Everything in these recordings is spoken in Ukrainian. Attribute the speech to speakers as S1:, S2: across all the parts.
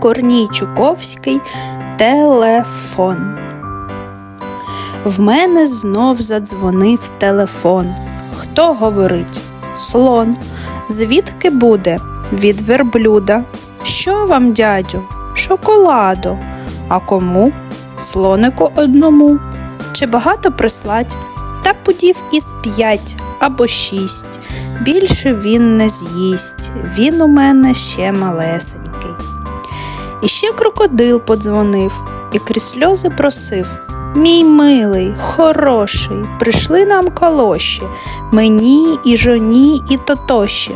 S1: Корній Чуковський телефон. В мене знов задзвонив телефон. Хто говорить? Слон. Звідки буде? Від верблюда. Що вам, дядю? Шоколаду. А кому? Слонику одному. Чи багато прислать? Та пудів із п'ять або шість. Більше він не з'їсть. Він у мене ще малесенький. І ще крокодил подзвонив і крізь сльози просив. Мій милий, хороший, прийшли нам колоші, мені і жоні, і тотоші.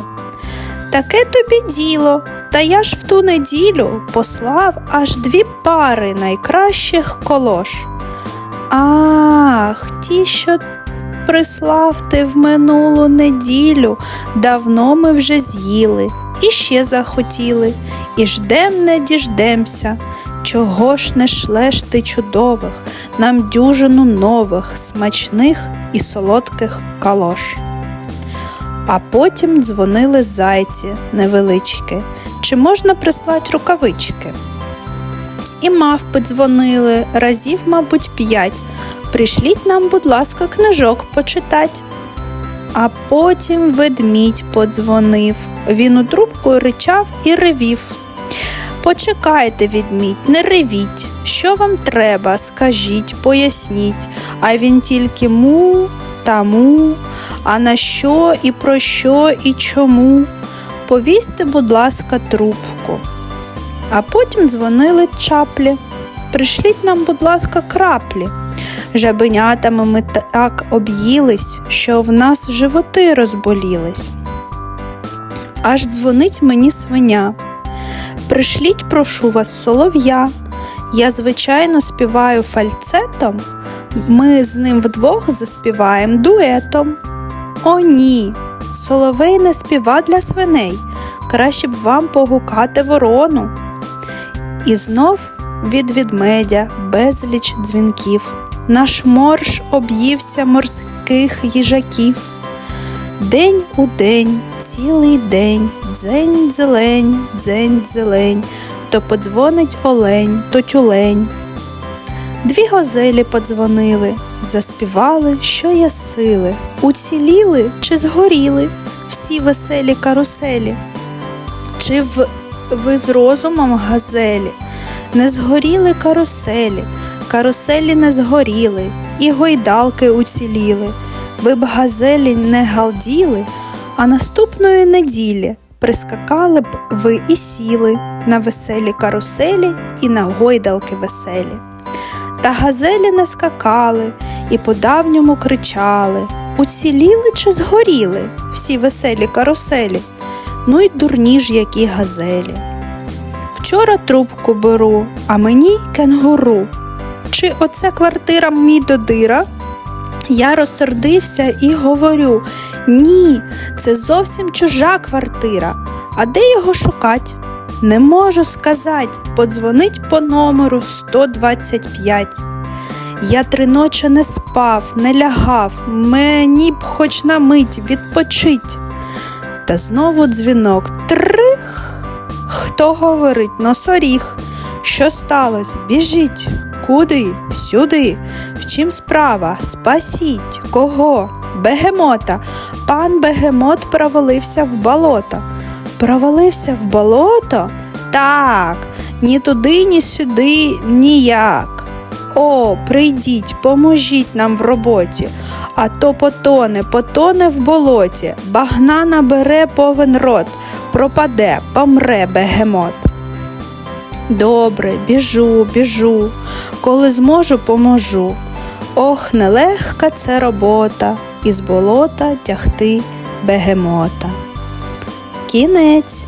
S1: Таке тобі діло, та я ж в ту неділю послав аж дві пари найкращих колош. Ах, ті, що прислав ти в минулу неділю, давно ми вже з'їли і ще захотіли, і ждем не діждемся. Чого ж не шлеш ти чудових, нам дюжину нових, смачних і солодких калош. А потім дзвонили зайці невеличкі, чи можна прислать рукавички. І мавпи дзвонили разів, мабуть, п'ять. Прийшліть нам, будь ласка, книжок почитать. А потім ведмідь подзвонив. Він у трубку ричав і ревів. Почекайте, відмідь, не ревіть. Що вам треба, скажіть, поясніть. А він тільки му та му, а на що і про що і чому. Повісьте, будь ласка, трубку. А потім дзвонили чаплі. Пришліть нам, будь ласка, краплі. Жабенятами ми так об'їлись, що в нас животи розболілись. Аж дзвонить мені свиня. Пришліть, прошу вас, солов'я. Я, звичайно, співаю фальцетом. Ми з ним вдвох заспіваємо дуетом. О, ні, соловей не співа для свиней. Краще б вам погукати ворону. І знов від відмедя безліч дзвінків. Наш морж об'ївся морських їжаків. День у день, цілий день, дзень зелень, дзень зелень, то подзвонить олень, то тюлень. Дві газелі подзвонили, заспівали, що є сили, уціліли чи згоріли всі веселі каруселі. Чи в, ви з розумом газелі, не згоріли каруселі, каруселі не згоріли, і гойдалки уціліли. Ви б газелі не галділи, а наступної неділі прискакали б ви і сіли на веселі каруселі і на гойдалки веселі. Та газелі не скакали і по-давньому кричали Уціліли чи згоріли всі веселі каруселі, ну й дурні ж які газелі. Вчора трубку беру, а мені кенгуру. Чи оце квартира мій додира? Я розсердився і говорю ні, це зовсім чужа квартира. А де його шукать? Не можу сказати, подзвонить по номеру 125. Я три ночі не спав, не лягав, мені б хоч на мить відпочить. Та знову дзвінок трих. Хто говорить носоріг? Що сталося? Біжіть. Куди? Сюди. Чим справа? Спасіть. Кого? Бегемота. Пан Бегемот провалився в болото. Провалився в болото? Так, ні туди, ні сюди, ніяк. О, прийдіть, поможіть нам в роботі, а то потоне, потоне в болоті, багна набере повен рот, пропаде, помре бегемот. Добре, біжу, біжу, коли зможу, поможу. Ох, нелегка це робота, із болота тягти бегемота. Кінець.